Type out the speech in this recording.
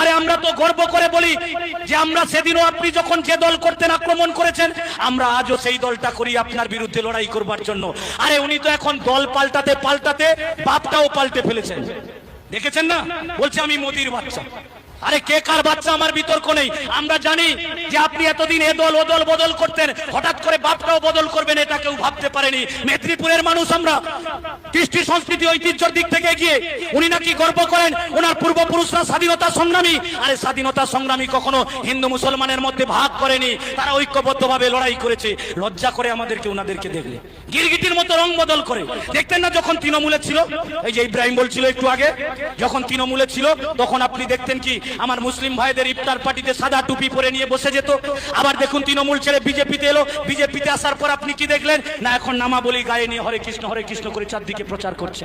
আরে আমরা তো গর্ব করে বলি যে আমরা সেদিনও আপনি যখন যে দল করতেন আক্রমণ করেছেন, আমরা আজও সেই দলটা করি আপনার বিরুদ্ধে লড়াই করবার জন্য। আরে উনি তো এখন দল পাল্টাতে পাল্টাতে বাপটাও পাল্টে ফেলেছেন। দেখেছেন না? বলছে আমি মোদির বাচ্চা। আরে কে কার বাচ্চা আমার বিতর্ক নেই? আমরা জানি যে আপনি এতদিন এ দল, ও দল বদল করতেন। হঠাৎ করে বাপটাও বদল করবেন, এটা কেউ ভাবতে পারেনি। মেদিনীপুরের মানুষ আমরা। কৃষ্টি সংস্কৃতি, ঐতিহ্যের দিক থেকে গিয়ে উনি নাকি গর্ব করেন ওনার পূর্বপুরুষরা স্বাধীনতা সংগ্রামী। আরে স্বাধীনতা সংগ্রামী কখনো হিন্দু মুসলমানের মধ্যে ভাগ করেনি। তারা ঐক্যবদ্ধভাবে লড়াই করেছে। লজ্জা করে আমাদেরকে ওনাদেরকে দেখলে। গিরগিটির মতো রং বদল করে। দেখতেন না যখন তৃণমূলে ছিল? এই যে ইব্রাহিম বলছিল একটু আগে, যখন তৃণমূলে ছিল, তখন আপনি দেখতেন কি আমার মুসলিম ভাইদের ইফতার পার্টিতে সাদা টুপি পরে নিয়ে বসে যেত। আবার দেখুন তৃণমূল ছেড়ে বিজেপিতে এলো। বিজেপিতে আসার পর আপনি কি দেখলেন? না, এখন নামাবলি গায়ে নিয়ে হরে কৃষ্ণ হরে কৃষ্ণ করে চারদিকে প্রচার করছে।